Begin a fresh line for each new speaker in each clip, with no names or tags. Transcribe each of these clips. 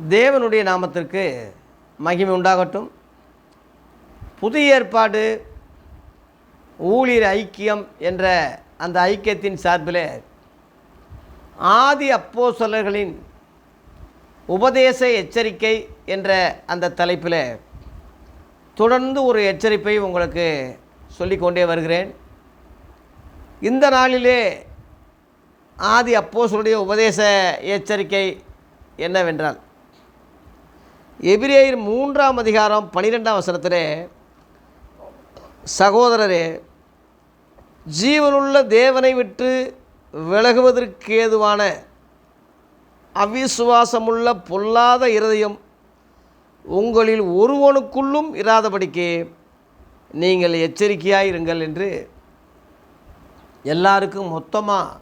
தேவனுடைய நாமத்திற்கு மகிமை உண்டாகட்டும். புதிய ஏற்பாடு ஊழியர் ஐக்கியம் என்ற அந்த ஐக்கியத்தின் சார்பில் ஆதி அப்போஸ்தலர்களின் உபதேச எச்சரிக்கை என்ற அந்த தலைப்பில் தொடர்ந்து ஒரு எச்சரிப்பை உங்களுக்கு சொல்லிக்கொண்டே வருகிறேன். இந்த நாளிலே ஆதி அப்போஸ்தலருடைய உபதேச எச்சரிக்கை என்னவென்றால் எபிரேயர் மூன்றாம் அதிகாரம் பனிரெண்டாம் வசனத்திலே சகோதரரே ஜீவனுள்ள தேவனை விட்டு விலகுவதற்கு ஏதுவான அவிசுவாசமுள்ள பொல்லாத இருதயம் உங்களில் ஒருவனுக்குள்ளும் இராதபடிக்கு நீங்கள் எச்சரிக்கையாக இருங்கள் என்று எல்லாருக்கும் மொத்தமாக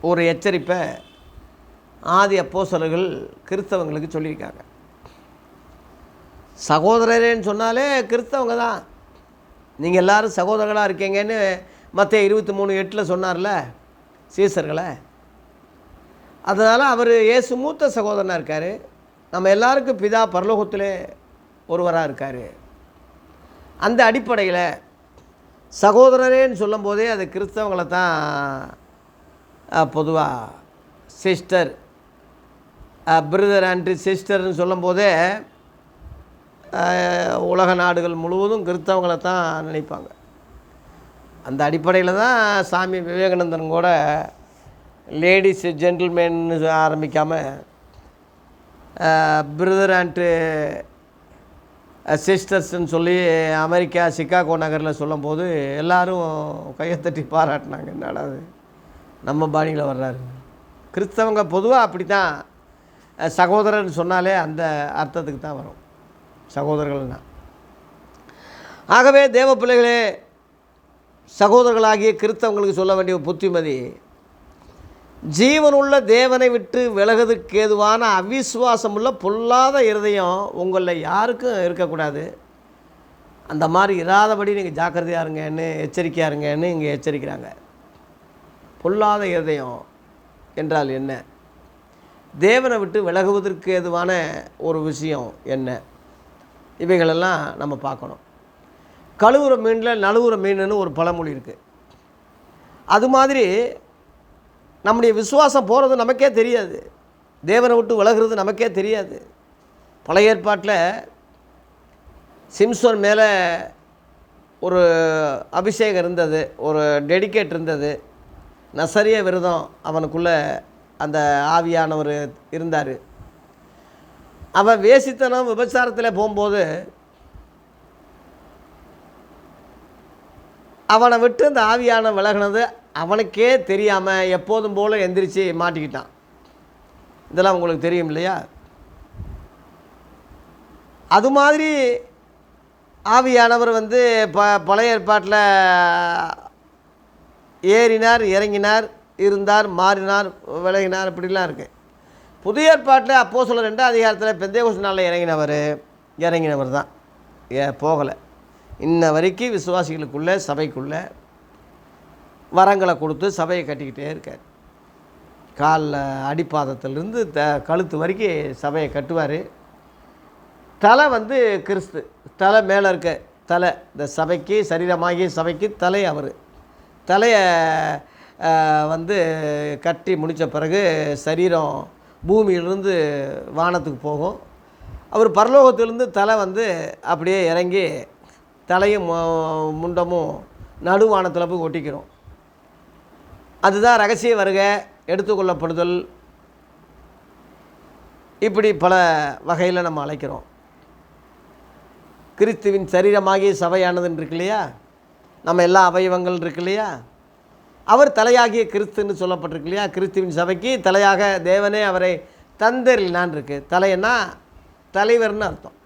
ஒரு எச்சரிப்பை ஆதி அப்போஸ்தலர்கள் கிறிஸ்தவங்களுக்கு சொல்லியிருக்காங்க. சகோதரரேன்னு சொன்னாலே கிறிஸ்தவங்க தான். நீங்கள் எல்லாரும் சகோதரர்களாக இருக்கீங்கன்னு மற்ற இருபத்தி மூணு எட்டில் சொன்னார்ல சீசர்களை. அதனால் அவர் இயேசு மூத்த சகோதரனாக இருக்கார். நம்ம எல்லாருக்கும் பிதா பரலோகத்தில் ஒருவராக இருக்கார். அந்த அடிப்படையில் சகோதரரேன்னு சொல்லும்போதே அது கிறிஸ்தவங்களை தான் பொதுவாக சிஸ்டர் பிரதர் அண்ட் சிஸ்டர்னு சொல்லும்போதே உலக நாடுகள் முழுவதும் கிறித்தவங்களை தான் நினைப்பாங்க. அந்த அடிப்படையில் தான் சாமி விவேகானந்தன் கூட லேடிஸ் ஜென்டில்மேன்னு ஆரம்பிக்காமல் பிரதர் அண்டு சிஸ்டர்ஸ்ன்னு சொல்லி அமெரிக்கா சிக்காகோ நகரில் சொல்லும்போது எல்லாரும் கையத்தட்டி பாராட்டினாங்க. என்னடா அது நம்ம பாணியில் வர்றாரு. கிறிஸ்தவங்க பொதுவாக அப்படி தான் சகோதரன் சொன்னாலே அந்த அர்த்தத்துக்கு தான் வரும். சகோதரர்கள்னா. ஆகவே தேவ பிள்ளைகளே சகோதரர்களாகிய கிறிஸ்தவங்களுக்கு சொல்ல வேண்டிய புத்திமதி ஜீவனுள்ள தேவனை விட்டு விலகுவதற்கு ஏதுவான அவிசுவாசமுள்ள பொல்லாத இருதயம் உங்களில் யாருக்கும் இருக்கக்கூடாது. அந்த மாதிரி இராதபடி நீங்கள் ஜாக்கிரதையாக இருங்கன்னு எச்சரிக்கையாக இருங்கன்னு இங்கே எச்சரிக்கிறாங்க. பொல்லாத இருதயம் என்றால் என்ன? தேவனை விட்டு விலகுவதற்கு ஏதுவான ஒரு விஷயம் என்ன? இவைகளெல்லாம் நம்ம பார்க்கணும். கழுவுற மீனில் நழுவுற மீனுன்னு ஒரு பழமொழி இருக்குது அது மாதிரி நம்முடைய விசுவாசம் போகிறது நமக்கே தெரியாது. தேவனை விட்டு விலகிறது நமக்கே தெரியாது. பழைய ஏற்பாட்டில் சிம்சோன் மேலே ஒரு அபிஷேகம் இருந்தது ஒரு டெடிகேட் இருந்தது. நசரிய விரதம் அவனுக்குள்ளே அந்த ஆவியானவர் இருந்தார். அவன் வேசித்தனம் விபச்சாரத்தில் போகும்போது அவனை விட்டு இந்த ஆவியான விலகினது அவனுக்கே தெரியாமல் எப்போதும் போல் எந்திரிச்சு மாட்டிக்கிட்டான். இதெல்லாம் உங்களுக்கு தெரியும் இல்லையா? அது மாதிரி ஆவியானவர் வந்து ப பழைய ஏற்பாட்டில் ஏறினார் இறங்கினார் இருந்தார் மாறினார் விலகினார் இப்படிலாம் இருக்குது புதிய ஏற்பாட்டில் அப்போ சொல்ல ரெண்டாம் அதிகாரத்தில் பெந்தேகோஸ் நாளில் இறங்கினவர் இறங்கினவர் தான். ஏ போகலை. இன்ன வரைக்கும் விசுவாசிகளுக்குள்ளே சபைக்குள்ளே வரங்களை கொடுத்து சபையை கட்டிக்கிட்டே இருக்கார். காலில் அடிப்பாதத்திலிருந்து த கழுத்து வரைக்கும் சபையை கட்டுவார். தலை வந்து கிறிஸ்து. தலை மேலே இருக்க தலை. இந்த சபைக்கு சரீரமாகிய சபைக்கு தலை அவர். தலையை வந்து கட்டி முடித்த பிறகு சரீரம் பூமியிலிருந்து வானத்துக்கு போகும். அவர் பரலோகத்திலிருந்து தலை வந்து அப்படியே இறங்கி தலையும் முண்டமும் நடுவானத்தில் போய் ஒட்டிக்கிறோம். அதுதான் ரகசிய வருக எடுத்துக்கொள்ளப்படுதல் இப்படி பல வகையில் நம்ம அழைக்கிறோம். கிறிஸ்துவின் சரீரமாகிய சபையானதுன்னு இருக்கு இல்லையா? நம்ம எல்லா அவயவங்கள் இருக்கு இல்லையா? அவர் தலையாகிய கிறிஸ்துன்னு சொல்லப்பட்டிருக்கு இல்லையா? கிறிஸ்துவின் சபைக்கு தலையாக தேவனே அவரை தந்தரினான் இருக்கு. தலைன்னா தலைவர்னு அர்த்தம்.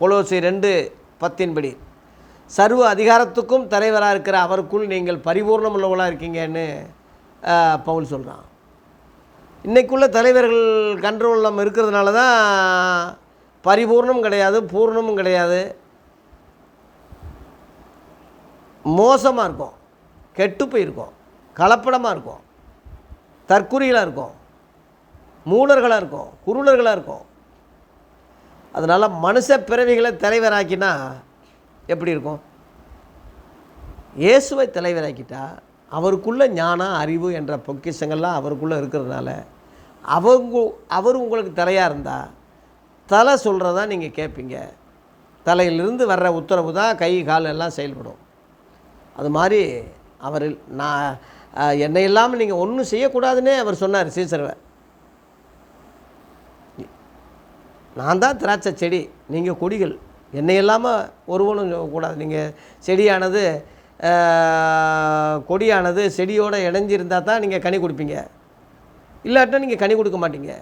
கொலோசி ரெண்டு பத்தின்படி சர்வ அதிகாரத்துக்கும் தலைவராக இருக்கிற அவருக்குள் நீங்கள் பரிபூர்ணம் உள்ளவங்களாக இருக்கீங்கன்னு பவுல் சொல்கிறான் இன்றைக்குள்ள தலைவர்கள் கண்ட்ரோல் நம்ம இருக்கிறதுனால தான் பரிபூர்ணம் கிடையாது பூர்ணமும் கிடையாது. மோசமாக இருக்கும். கெட்டு போயிருக்கோம். கலப்படமாக இருக்கும். தற்குறிகளாக இருக்கும். மூலர்களாக இருக்கும். குருளர்களாக இருக்கும். அதனால் மனுஷ பிறவிகளை தலைவராக்கினா எப்படி இருக்கும்? இயேசுவை தலைவராக்கிட்டா அவருக்குள்ளே ஞானம் அறிவு என்ற பொக்கிஷங்கள்லாம் அவருக்குள்ளே இருக்கிறதுனால அவங்க அவர் உங்களுக்கு தலையாக இருந்தால் தலை சொல்கிறதா நீங்கள் கேட்பீங்க தலையிலிருந்து வர்ற உத்தரவு தான் கை கால் எல்லாம் செயல்படும். அது மாதிரி அவர் நான் என்னை இல்லாமல் நீங்கள் ஒன்றும் செய்யக்கூடாதுன்னே அவர் சொன்னார் சீசர்வை நான் தான் திராட்சை செடி நீங்கள் கொடிகள் என்னை இல்லாமல் ஒருவனும் கூடாது நீங்கள் செடியானது கொடியானது செடியோடு இணைஞ்சிருந்தால் தான் நீங்கள் கனி கொடுப்பீங்க. இல்லாட்டினா நீங்கள் கனி கொடுக்க மாட்டீங்க.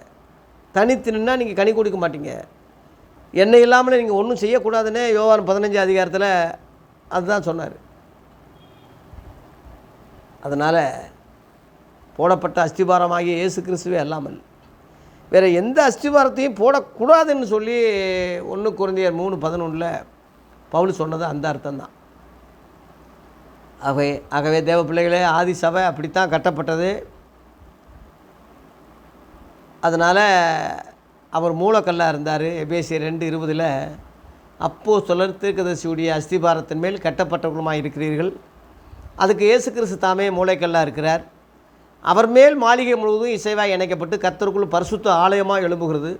தனித்து நின்னா நீங்கள் கனி கொடுக்க மாட்டீங்க. என்னை இல்லாமல் நீங்கள் ஒன்றும் செய்யக்கூடாதுன்னே யோவான் பதினஞ்சு அதிகாரத்தில் அதுதான் சொன்னார். அதனால் போடப்பட்ட அஸ்திபாரமாகிய இயேசு கிறிஸ்துவே அல்லாமல் வேறு எந்த அஸ்திபாரத்தையும் போடக்கூடாதுன்னு சொல்லி ஒன்று குறைந்தியர் மூணு பதினொன்றில் பவுல் சொன்னது அந்த அர்த்தம்தான். ஆகவே ஆகவே தேவ பிள்ளைகளே ஆதி சபை அப்படித்தான் கட்டப்பட்டது. அதனால் அவர் மூலக்கல்லாக இருந்தார். எபேசி ரெண்டு இருபதில் அப்போது சொலர் தீர்க்கதரிசியுடைய அஸ்திபாரத்தின் மேல் கட்டப்பட்டவர்களுமாக இருக்கிறீர்கள் அதுக்கு இயேசு கிறிஸ்து தாமே மூளைக்கல்லாக இருக்கிறார். அவர் மேல் மாளிகை முழுவதும் இசைவாய் இணைக்கப்பட்டு கத்தருக்குள் பரிசுத்த ஆலயமாக எழும்புகிறது.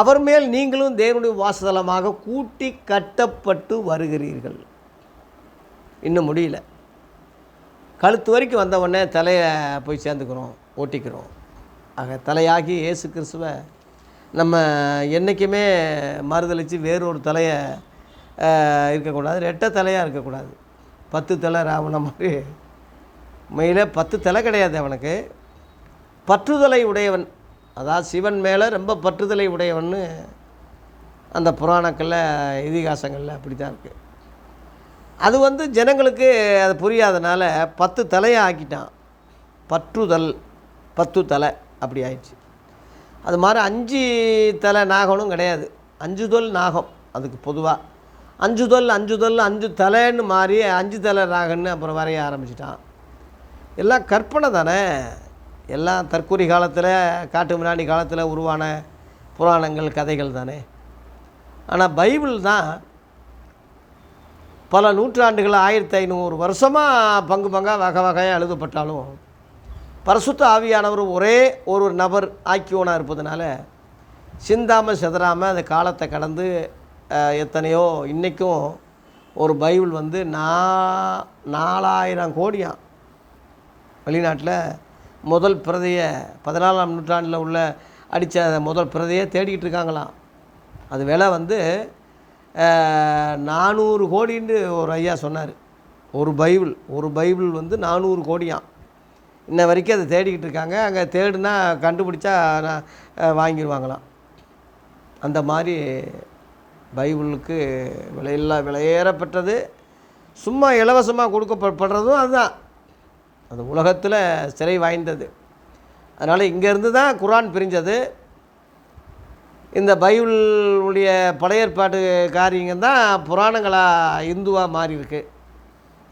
அவர் மேல் நீங்களும் தேவனுடைய வாசதலமாக கூட்டி கட்டப்பட்டு வருகிறீர்கள். இன்னும் முடியல. கழுத்து வரைக்கும் வந்த உடனே தலையை போய் சேர்ந்துக்கிறோம் ஓட்டிக்கிறோம். ஆக தலையாகி இயேசு கிறிஸ்துவை நம்ம என்றைக்குமே மறுதளித்து வேறொரு தலையை இருக்கக்கூடாது. ரெட்டை தலையாக இருக்கக்கூடாது. பத்து தலை ராவண மாதிரி. உண்மையிலே பத்து தலை கிடையாது அவனுக்கு. பற்றுதலை உடையவன். அதாவது சிவன் மேலே ரொம்ப பற்றுதலை உடையவன்னு அந்த புராணங்களில் இதிகாசங்களில் அப்படி தான் இருக்குது அது வந்து ஜனங்களுக்கு அது புரியாதனால பத்து தலையை ஆக்கிட்டான். பற்றுதல் பத்து தலை அப்படி ஆயிடுச்சு. அது மாதிரி அஞ்சு தலை நாகனும் கிடையாது. அஞ்சுதல் நாகம் அதுக்கு பொதுவாக அஞ்சுதல் அஞ்சுதல் அஞ்சு தலைன்னு மாறி அஞ்சு தலை ராகன்னு அப்புறம் வரைய ஆரம்பிச்சிட்டான். எல்லாம் கற்பனை தானே? எல்லாம் தற்கூரி காலத்தில் காட்டு மிராண்டி காலத்தில் உருவான புராணங்கள் கதைகள் தானே? ஆனால் பைபிள் தான் பல நூற்றாண்டுகள் ஆயிரத்தி ஐநூறு வருஷமாக பங்கு பங்காக வகை வகையாக எழுதப்பட்டாலும் பரசுத்த ஆவியானவர் ஒரே ஒரு நபர் ஆக்கியோனாக இருப்பதனால சிந்தாமல் செதறாமல் அந்த காலத்தை கடந்து எத்தனையோ இன்றைக்கும் ஒரு பைபிள் வந்து நா நாலாயிரம் கோடியாம் வெளிநாட்டில் முதல் பிரதையை பதினாலாம் நூற்றாண்டில் உள்ள அடித்த முதல் பிரதையை தேடிக்கிட்டு இருக்காங்களாம். அது விலை வந்து நானூறு கோடின்னு ஒரு ஐயா சொன்னார். ஒரு பைபிள் ஒரு பைபிள் வந்து நானூறு கோடியாம் இன்ன வரைக்கும் அதை தேடிக்கிட்டு இருக்காங்க. அங்கே தேடுனா கண்டுபிடிச்சா நான் வாங்கிடுவாங்களாம் அந்த மாதிரி பைபிளுக்கு விலையில்லா விலையேறப்பட்டது. சும்மா இலவசமாக கொடுக்கப்படுறதும் அதுதான். அது உலகத்தில் சிறை வாய்ந்தது. அதனால் இங்கேருந்து தான் குரான் பிரிஞ்சது. இந்த பைபிளுடைய படையற்பாட்டு காரியங்க தான் புராணங்களாக இந்துவாக மாறி இருக்கு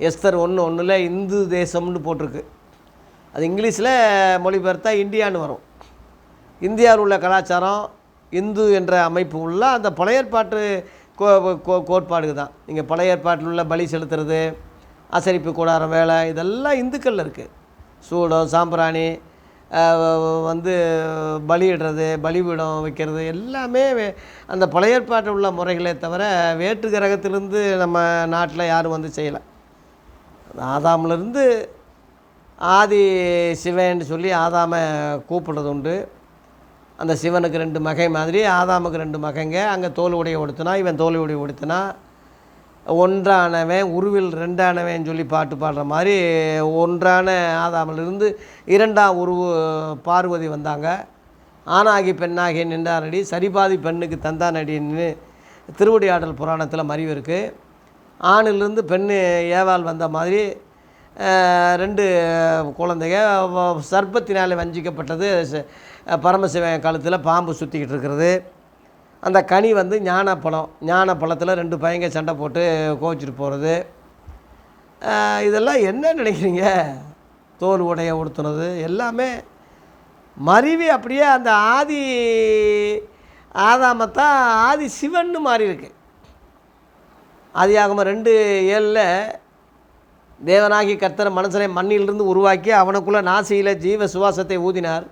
எஸ்தர் ஒன்று ஒன்றில் இந்து தேசம்னு போட்டிருக்கு. அது இங்கிலீஷில் மொழிபெயர்த்தா இந்தியான்னு வரும். இந்தியாவில் உள்ள கலாச்சாரம் இந்து என்ற அமைப்பு உள்ள அந்த பழையற்பாட்டு கோ கோ- கோட்பாடு தான் நீங்கள் பழைய ஏற்பாட்டில் உள்ள பலி செலுத்துறது அசரிப்பு கூடாரம் வேலை இதெல்லாம் இந்துக்களில் இருக்குது சூடம் சாம்பிராணி வந்து பலியிடுறது பலிபீடம் வைக்கிறது எல்லாமே அந்த அந்த பழையற்பாட்டில் உள்ள முறைகளே தவிர வேற்று கிரகத்திலிருந்து நம்ம நாட்டில் யாரும் வந்து செய்யலை. ஆதாமிலிருந்து ஆதி சிவன்னு சொல்லி ஆதாமை கூப்பிடுறது உண்டு. அந்த சிவனுக்கு ரெண்டு மகை மாதிரி ஆதாமுக்கு ரெண்டு மகைங்க. அங்கே தோல் உடைய உடுத்தினா இவன் தோல் உடைய உடுத்தினா ஒன்றானவன் உருவில் ரெண்டானவன் சொல்லி பாட்டு பாடுற மாதிரி ஒன்றான ஆதாமிலிருந்து இரண்டாம் உருவு பார்வதி வந்தாங்க. ஆணாகி பெண்ணாகி நின்றானடி சரிபாதி பெண்ணுக்கு தந்தானடின்னு திருவடி ஆடல் புராணத்தில் மறைவு இருக்குது ஆணிலிருந்து பெண்ணு ஏவால் வந்த மாதிரி ரெண்டு குழந்தைங்க சர்ப்பத்தினால் வஞ்சிக்கப்பட்டது. ச- பரமசிவன் கழுத்தில் பாம்பு சுற்றிக்கிட்டு இருக்கிறது. அந்த கனி வந்து ஞானப்பழம். ஞானப்பழத்தில் ரெண்டு பையங்க சண்டை போட்டு கோச்சிட்டு போகிறது இதெல்லாம் என்ன நினைக்கிறீங்க? தோல் உடைய உடுத்துனது. எல்லாமே மருவி அப்படியே அந்த ஆதி ஆதாமத்தான் ஆதி சிவன்னு மாறி இருக்கு. ஆதியாகம ரெண்டு ஏழில் தேவனாகி கர்த்தர் மனுஷனை மண்ணிலிருந்து உருவாக்கி அவனுக்குள்ளே நாசியில் ஜீவ சுவாசத்தை ஊதினார்.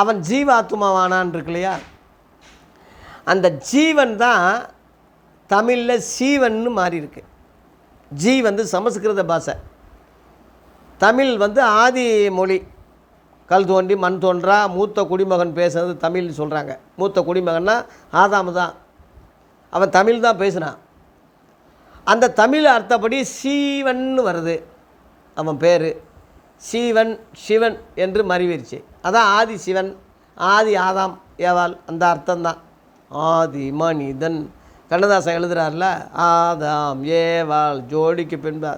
அவன் ஜீவாத்மாவானான் இருக்கு இல்லையா அந்த ஜீவன் தான் தமிழில் சீவன்னு மாறி இருக்கு ஜீ வந்து சமஸ்கிருத பாஷை. தமிழ் வந்து ஆதி மொழி. கல் தோண்டி மண் தோன்றா மூத்த குடிமகன் பேசுனது தமிழ்னு சொல்கிறாங்க மூத்த குடிமகன்னா ஆதாம் தான். அவன் தமிழ் தான் பேசினான். அந்த தமிழ் அர்த்தப்படி சீவன்னு வருது. அவன் பேர். சீவன் சிவன் என்று மறிவிருச்சு. அதான் ஆதி சிவன் ஆதி ஆதாம் ஏவாள் அந்த அர்த்தம்தான். ஆதி மனிதன். கண்ணதாசன் எழுதுறாருல ஆதாம் ஏவாள் ஜோடிக்கு பின்பு.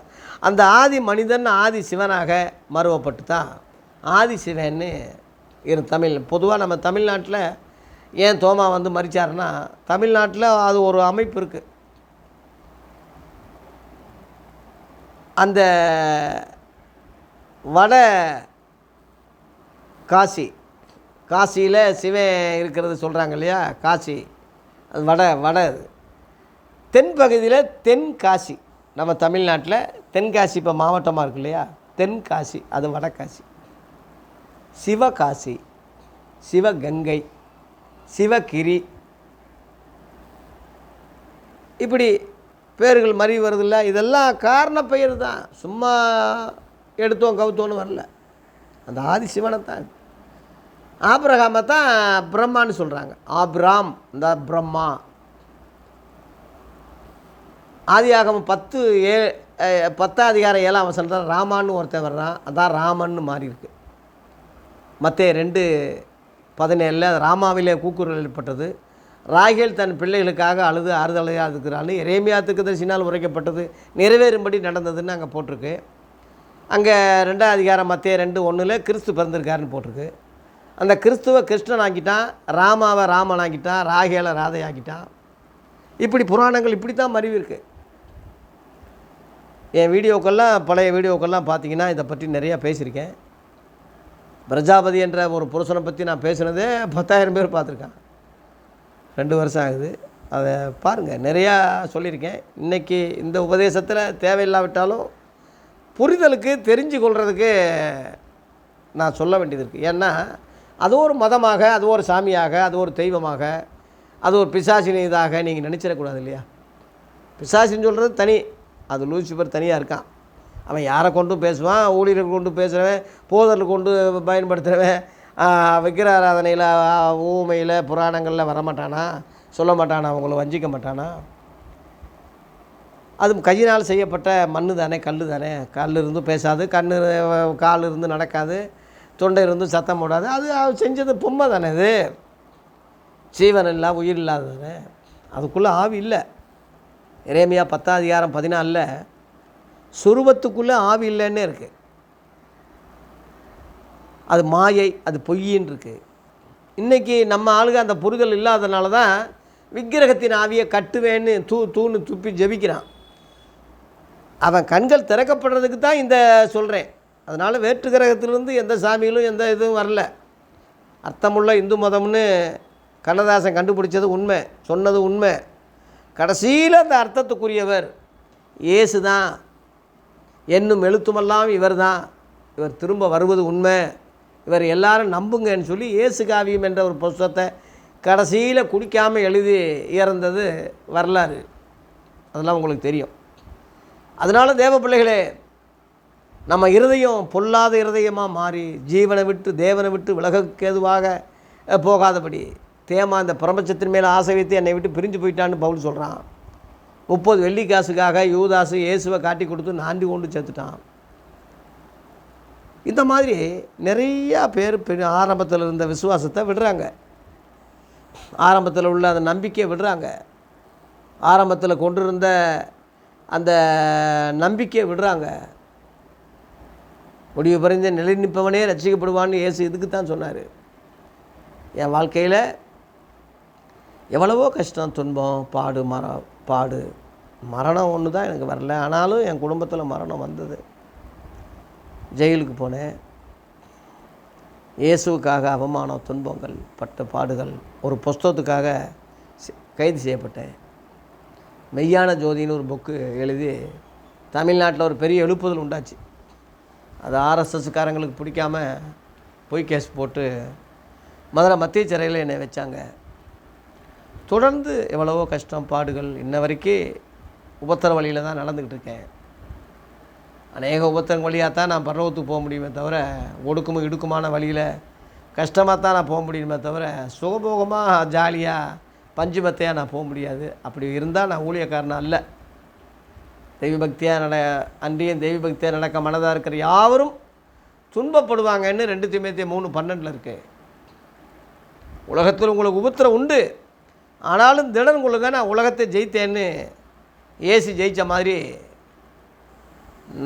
அந்த ஆதி மனிதன் ஆதி சிவனாக மறுவப்பட்டு தான் ஆதி சிவன்னு இரு தமிழ் பொதுவாக நம்ம தமிழ்நாட்டில் ஏன் தோமா வந்து மறிச்சாருன்னா தமிழ்நாட்டில் அது ஒரு அமைப்பு இருக்குது அந்த வட காசி. காசியில் சிவன் இருக்கிறது சொல்கிறாங்க இல்லையா? காசி. அது வட வட அது. தென்பகுதியில் தென்காசி நம்ம தமிழ்நாட்டில் தென்காசி இப்போ மாவட்டமாக இருக்கு இல்லையா? தென்காசி அது வடகாசி சிவகாசி சிவகங்கை சிவகிரி. இப்படி பேர்கள் மறி வருதில்ல இதெல்லாம் காரண பெயர் தான். சும்மா எடுத்தோம் கவுத்தோன்னு வரல. அந்த ஆதி சிவனை தான் ஆபிரகாமை தான் பிரம்மான்னு சொல்கிறாங்க ஆப்ராம் இந்த பிரம்மா. ஆதியாகமம் பத்து ஏ பத்தாம் அதிகாரம் ஏழாம் வசனத்தில் ராமான்னு ஒருத்தன் வர்றான். அதான் ராமன்னு மாறி இருக்கு மற்ற ரெண்டு பதினேழில் ராமாவிலே கூக்குரல் ஏற்பட்டது. ராகேல் தன் பிள்ளைகளுக்காக அழுது ஆறுதலையாக இருக்கிறான்னு இறைமையாத்துக்கு தரிசினால் உரைக்கப்பட்டது. நிறைவேறும்படி நடந்ததுன்னு அங்கே போட்டிருக்கு. அங்கே ரெண்டாம் அதிகாரம் மத்திய ரெண்டு ஒன்றில் கிறிஸ்து பிறந்திருக்காருன்னு போட்டிருக்கு. அந்த கிறிஸ்துவ கிருஷ்ணன் ஆக்கிட்டான் ராமாவை ராமன் ஆக்கிட்டான் ராகேலை ராதை ஆக்கிட்டான். இப்படி புராணங்கள் இப்படி தான் மறிவு இருக்கு. என் வீடியோக்கெல்லாம் பழைய வீடியோக்கெல்லாம் பார்த்தீங்கன்னா இதை பற்றி நிறையா பேசியிருக்கேன். பிரஜாபதி என்ற ஒரு புருஷனை பற்றி நான் பேசுனதே பத்தாயிரம் பேர் பார்த்துருக்கேன் ரெண்டு வருஷம் ஆகுது. அதை பாருங்கள் நிறையா சொல்லியிருக்கேன். இன்றைக்கி இந்த உபதேசத்தில் தேவையில்லாவிட்டாலும் புரிதலுக்கு தெரிஞ்சு கொள்கிறதுக்கு நான் சொல்ல வேண்டியது இருக்குது ஏன்னா அது ஒரு மதமாக அது ஒரு சாமியாக அது ஒரு தெய்வமாக அது ஒரு பிசாசினி இதாக நீங்கள் நினச்சிடக்கூடாது இல்லையா? பிசாசின்னு சொல்கிறது தனி. அது லூசிபர் தனியாக இருக்கான். அவன் யாரை கொண்டும் பேசுவான்? ஊழியர்கள் கொண்டு பேசுகிறவன் போதல் கொண்டு பயன்படுத்துகிறவன் விக்கிர ஆராதனையில் ஊமையில் புராணங்களில் வரமாட்டானா? சொல்ல மாட்டானா? அவங்கள வஞ்சிக்க மாட்டானா? அது கையினால் செய்யப்பட்ட மண்ணு தானே கல் தானே. கல் இருந்தும் பேசாது கண் கால் இருந்து நடக்காது தொண்டை இருந்தும் சத்தம் போடாது. அது செஞ்சது பொம்மை தானே இது. ஜீவன் இல்லா உயிர் இல்லாத தானே. அதுக்குள்ளே ஆவி இல்லை. இறைமையா பத்தாம் அதிகாரம் பதினாலில் சுருபத்துக்குள்ளே ஆவி இல்லைன்னே இருக்குது அது மாயை அது பொய்யின்னு இருக்குது இன்றைக்கி நம்ம ஆளுங்க அந்த புரிதல் இல்லாதனால தான் விக்கிரகத்தின் ஆவியை கட்டுவேன்னு தூ தூணு துப்பி ஜெபிக்கிறான். அவன் கண்கள் திறக்கப்படுறதுக்கு தான் இந்த சொல்கிறேன் அதனால் வேற்று கிரகத்திலிருந்து எந்த சாமியிலும் எந்த இதுவும் வரல. அர்த்தமுள்ள இந்து மதம்னு கண்ணதாசன் கண்டுபிடிச்சது உண்மை சொன்னது உண்மை. கடைசியில் அந்த அர்த்தத்துக்குரியவர் இயேசு தான். என்னும் எழுத்துமெல்லாம் இவர் தான். இவர் திரும்ப வருவது உண்மை. இவர் எல்லாரும் நம்புங்கன்னு சொல்லி இயேசு காவியம் என்ற ஒரு புஸ்தத்தை கடைசியில் குடிக்காமல் எழுதி இறந்தது வரலாறு. அதெல்லாம் உங்களுக்கு தெரியும். அதனால் தேவ பிள்ளைகளே நம்ம இருதயம் பொல்லாத இருதயமாக மாறி ஜீவனை விட்டு தேவனை விட்டு விலகக்கேதுவாக போகாதபடி தேமா இந்த பிரபஞ்சத்தின் மேலே ஆசை வைத்து என்னை விட்டு பிரிஞ்சு போயிட்டான்னு பவுல் சொல்கிறான் முப்பது வெள்ளி காசுக்காக யூதாசு இயேசுவை காட்டி கொடுத்து நாண்டி கொண்டு சேர்த்துட்டான். இந்த மாதிரி நிறையா பேர் ஆரம்பத்தில் இருந்த விசுவாசத்தை விடுறாங்க. ஆரம்பத்தில் உள்ள அந்த நம்பிக்கையை விடுறாங்க. ஆரம்பத்தில் கொண்டிருந்த அந்த நம்பிக்கையை விடுறாங்க. முடிவு பிறந்த நிலை நிற்பவனே ரசிக்கப்படுவான்னு இயேசு இதுக்கு தான் சொன்னார். என் வாழ்க்கையில் எவ்வளவோ கஷ்டம் துன்பம் பாடு மரம் பாடு. மரணம் ஒன்று தான் எனக்கு வரல. ஆனாலும் என் குடும்பத்தில் மரணம் வந்தது. ஜெயிலுக்கு போனேன். இயேசுவுக்காக அவமானம் துன்பங்கள் பட்ட பாடுகள் ஒரு புஸ்தகத்துக்காக கைது செய்யப்பட்டேன். மெய்யான ஜோதின்னு ஒரு புக்கு எழுதி தமிழ்நாட்டில் ஒரு பெரிய எழுப்புதல் உண்டாச்சு. அது ஆர்எஸ்எஸ்காரங்களுக்கு பிடிக்காம பொய் கேஸ் போட்டு மதுரை மத்திய சிறையில் என்னை வச்சாங்க. தொடர்ந்து எவ்வளவோ கஷ்டம் பாடுகள் இன்ன வரைக்கும் உபத்திர வழியில் தான் நடந்துக்கிட்டு இருக்கேன். அநேக உபத்திரம் வழியாக தான் நான் பரவத்துக்கு போக முடியுமே தவிர ஒடுக்கமும் இடுக்குமான வழியில் கஷ்டமாக தான் நான் போக முடியுமே தவிர சுகபோகமாக ஜாலியாக பஞ்சுபத்தையாக நான் போக முடியாது. அப்படி இருந்தால் நான் ஊழியக்காரனா அல்ல. தெய்வ பக்தியாக நட அன்றியும் தெய்வ பக்தியாக நடக்க மனதாக இருக்கிற யாவரும் துன்பப்படுவாங்கன்னு ரெண்டு திமுத்தி மூணு பன்னெண்டில் இருக்கு. உலகத்தில் உங்களுக்கு உபத்திரம் உண்டு. ஆனாலும் திடன் கொள்ளுங்க நான் உலகத்தை ஜெயித்தேன்னு ஏசி ஜெயித்த மாதிரி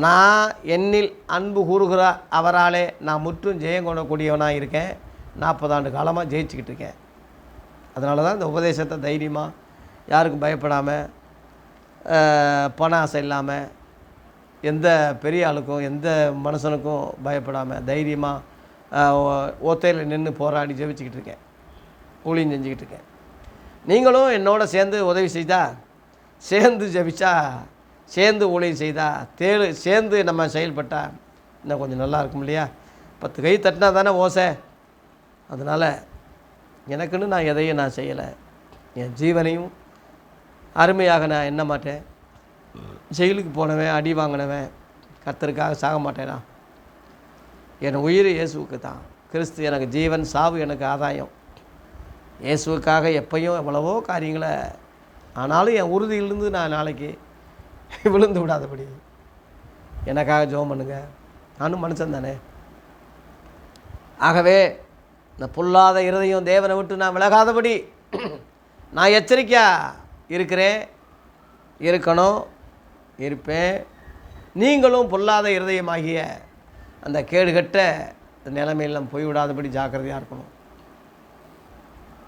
நான் என்னில் அன்பு கூறுகிற அவராலே நான் முற்றும் ஜெயம் கொள்ளக்கூடியவனாக இருக்கேன். நாற்பது ஆண்டு காலமாக ஜெயிச்சுக்கிட்டு இருக்கேன். அதனால தான் இந்த உபதேசத்தை தைரியமாக யாருக்கும் பயப்படாமல் பண ஆசை இல்லாமல் எந்த பெரிய ஆளுக்கும் எந்த மனுஷனுக்கும் பயப்படாமல் தைரியமாக ஒத்தையில் நின்று போராடி ஜெபிச்சுக்கிட்டு இருக்கேன். கூலியும் செஞ்சுக்கிட்டு இருக்கேன். நீங்களும் என்னோட சேர்ந்து உதவி செய்தா சேர்ந்து ஜெபிச்சா சேர்ந்து ஊழியம் செய்தா தேழு சேர்ந்து நம்ம செயல்பட்டால் இன்னும் கொஞ்சம் நல்லா இருக்கும் இல்லையா? பத்து கை தட்டினா தானே ஓசை. அதனால் எனக்குன்னு நான் எதையும் நான் செய்யலை. என் ஜீவனையும் அருமையாக நான் எண்ண மாட்டேன்? ஜெயிலுக்கு போனவன் அடி வாங்கினவன் கர்த்தருக்காக சாக மாட்டேனா? என் உயிர் இயேசுவுக்கு தான். கிறிஸ்து எனக்கு ஜீவன் சாவு எனக்கு ஆதாயம். இயேசுவுக்காக எப்பையும் எவ்வளவோ காரியங்களை ஆனாலும் என் உறுதியிலிருந்து நான் நாளைக்கு விழுந்து விடாதபடி. எனக்காக ஜோம் பண்ணுங்க. நானும் மனுஷன் தானே ஆகவே இந்த பொல்லாத இருதயம் தேவனை விட்டு நான் விலகாதபடி நான் எச்சரிக்கையாக இருக்கிறேன் இருக்கணும் இருப்பேன். நீங்களும் பொல்லாத இருதயமாகிய அந்த கேடுகட்ட நிலைமையெல்லாம் போய்விடாதபடி ஜாக்கிரதையாக இருக்கணும்.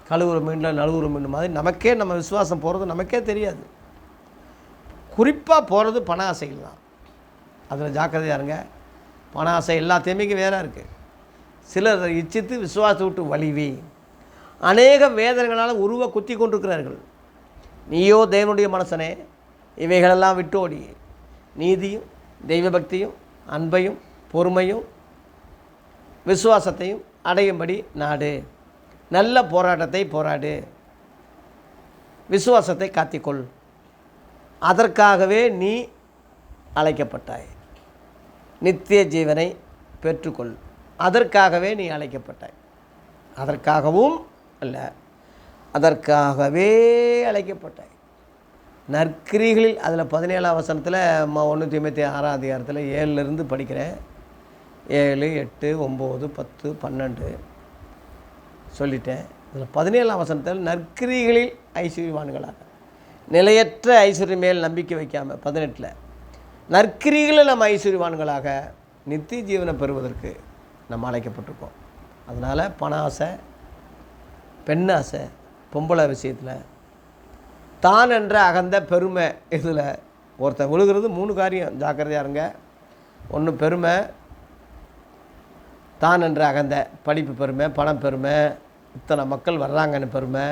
கழுவுற மீனில் நழுவுற மீன் மாதிரி நமக்கே நம்ம விசுவாசம் போகிறது நமக்கே தெரியாது. குறிப்பாக போகிறது பண ஆசைகள் தான். அதில் ஜாக்கிரதையாக இருங்க. பண ஆசை எல்லா தீமைக்கும் இருக்குது சிலர் இச்சித்து விசுவாசத்தை விட்டு வலிவி அநேக வேதனைகளால் உருவ குத்தி கொண்டிருக்கிறார்கள். நீயோ தேவனுடைய மனசனே இவைகளெல்லாம் விட்டோடி. நீதியும் தெய்வ பக்தியும் அன்பையும் பொறுமையும் விசுவாசத்தையும் அடையும்படி நாடு. நல்ல போராட்டத்தை போராடு. விசுவாசத்தை காத்திக்கொள். அதற்காகவே நீ அழைக்கப்பட்டாய். நித்திய ஜீவனை பெற்றுக்கொள். அதற்காகவே நீ அழைக்கப்பட்டாய். அதற்காகவும் அல்ல அதற்காகவே அழைக்கப்பட்டாய். நற்கிரிகளில் அதில் பதினேழாம் வசனத்தில் ஒன்று ஐம்பத்தி ஆறாம் அதிகாரத்தில் ஏழுலேருந்து படிக்கிறேன். ஏழு எட்டு ஒம்பது பத்து பன்னெண்டு சொல்லிட்டேன். இதில் பதினேழாம் வசனத்தில் நற்கிரிகளில் ஐஸ்வர்யவான்களாக நிலையற்ற ஐஸ்வர்யம் மேல் நம்பிக்கை வைக்காமல் பதினெட்டில் நற்கிரிகளை நம்ம ஐஸ்வர்யவான்களாக நித்திய ஜீவனை பெறுவதற்கு நம்ம அழைக்கப்பட்டிருக்கோம். அதனால் பண ஆசை பெண் ஆசை பொம்பளை விஷயத்தில் தான் என்ற அகந்த பெருமை இதில் ஒருத்தன் விழுகிறது. மூணு காரியம். ஜாக்கிரதையாக இருங்க. ஒன்று பெருமை தான் என்ற அகந்த படிப்பு பெருமை பணம் பெருமை இத்தனை மக்கள் வர்றாங்கன்னு பெருமை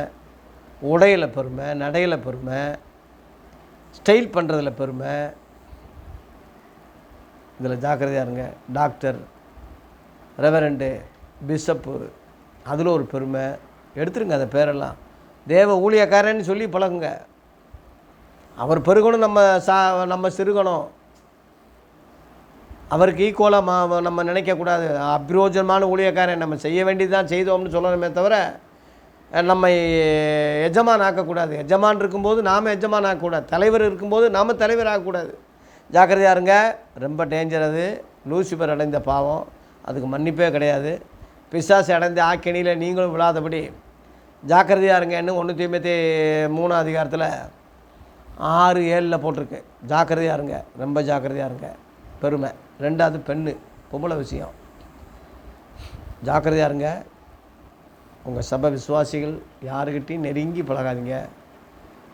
உடையில் பெருமை நடையில் பெருமை ஸ்டைல் பண்ணுறதில் பெருமை. இதில் ஜாக்கிரதையாக இருங்க. டாக்டர் ரெவரண்டு பிஷப்பு அதில் ஒரு பெருமை. எடுத்துருங்க அந்த பேரெல்லாம். தேவ ஊழியக்காரன்னு சொல்லி பழகுங்க. அவர் பெருகணும் நம்ம சா நம்ம சிறுகணும். அவருக்கு ஈக்குவலாக மா நம்ம நினைக்கக்கூடாது அப்ரோஜனமான ஊழியக்காரன் நம்ம செய்ய வேண்டியது தான் செய்தோம்னு சொல்லணுமே தவிர நம்ம எஜமான் ஆக்கக்கூடாது. எஜமான் இருக்கும்போது நாம் எஜமான் ஆக்கக்கூடாது. தலைவர் இருக்கும்போது நாம் தலைவர் ஆகக்கூடாது ஜாக்கிரதையாருங்க ரொம்ப டேஞ்சர் அது. லூசிபர் அடைந்த பாவம். அதுக்கு மன்னிப்பே கிடையாது. பிசாசு அடைந்த ஆக்கினியில் நீங்களும் விழாதபடி ஜாக்கிரதையாக இருங்கன்னு ஒன்று தீமத்தி மூணு அதிகாரத்தில் ஆறு ஏழில் போட்டிருக்கு. ஜாக்கிரதையாக இருங்க. ரொம்ப ஜாக்கிரதையாக இருங்க. பெருமை. ரெண்டாவது பெண்ணு. பொம்பளை விஷயம். ஜாக்கிரதையாக இருங்க. உங்கள் சபை விசுவாசிகள் யாருக்கிட்டையும் நெருங்கி பழகாதீங்க.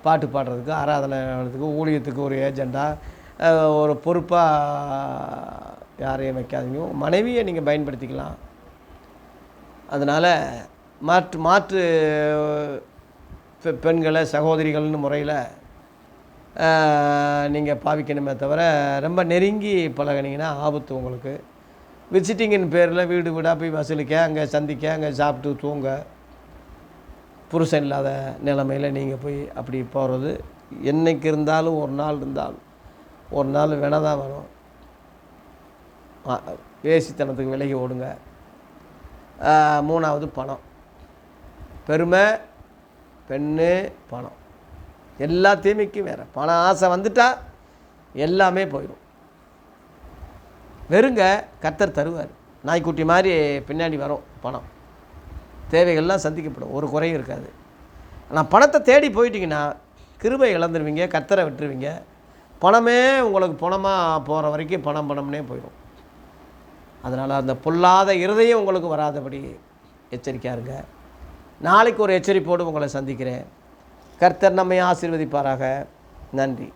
பாட்டு பாடுறதுக்கு ஆராதனை ஊழியத்துக்கு ஒரு ஏஜெண்டாக ஒரு பொறுப்பாக யாரையும் வைக்காதீங்க. மனைவியை நீங்கள் பயன்படுத்திக்கலாம். அதனால் மாற்று மாற்று பெ- பெண்களை சகோதரிகள்னு முறையில் நீங்கள் பாவிக்கணுமே தவிர ரொம்ப நெருங்கி பழகுனீங்கன்னா ஆபத்து உங்களுக்கு. விசிட்டிங்கின் பேரில் வீடு வீடாக போய் வசூலிக்க அங்கே சந்திக்க அங்கே சாப்பிட்டு தூங்க. புருஷன் இல்லாத நிலைமையில் நீங்கள் போய் அப்படி போகிறது என்றைக்கு இருந்தாலும் ஒரு நாள் இருந்தாலும் ஒரு நாள் வேணால் தான் வரும். வேசித்தனத்துக்கு விலகி ஓடுங்க. மூணாவது பணம். பெருமை பெண்ணு பணம். எல்லா தீமைக்கும் வேறு. பணம் ஆசை வந்துட்டால் எல்லாமே போயிடும். வெறுங்க கத்தர் தருவார். நாய்க்குட்டி மாதிரி பின்னாடி வரும் பணம். தேவைகள்லாம் சந்திக்கப்படும். ஒரு குறையும் இருக்காது. ஆனால் பணத்தை தேடி போயிட்டீங்கன்னா கிருபை இழந்துருவீங்க கத்தரை விட்டுருவீங்க. பணமே உங்களுக்கு பணமாக போகிற வரைக்கும் பணம் பணம்னே போயிடும். அதனால் அந்த பொல்லாத இருதயம் உங்களுக்கு வராதபடி எச்சரிக்கையாக இருங்க. நாளைக்கு ஒரு எச்சரிப்போடு உங்களை சந்திக்கிறேன். கர்த்தர் நம்மை ஆசீர்வதிப்பாராக. நன்றி.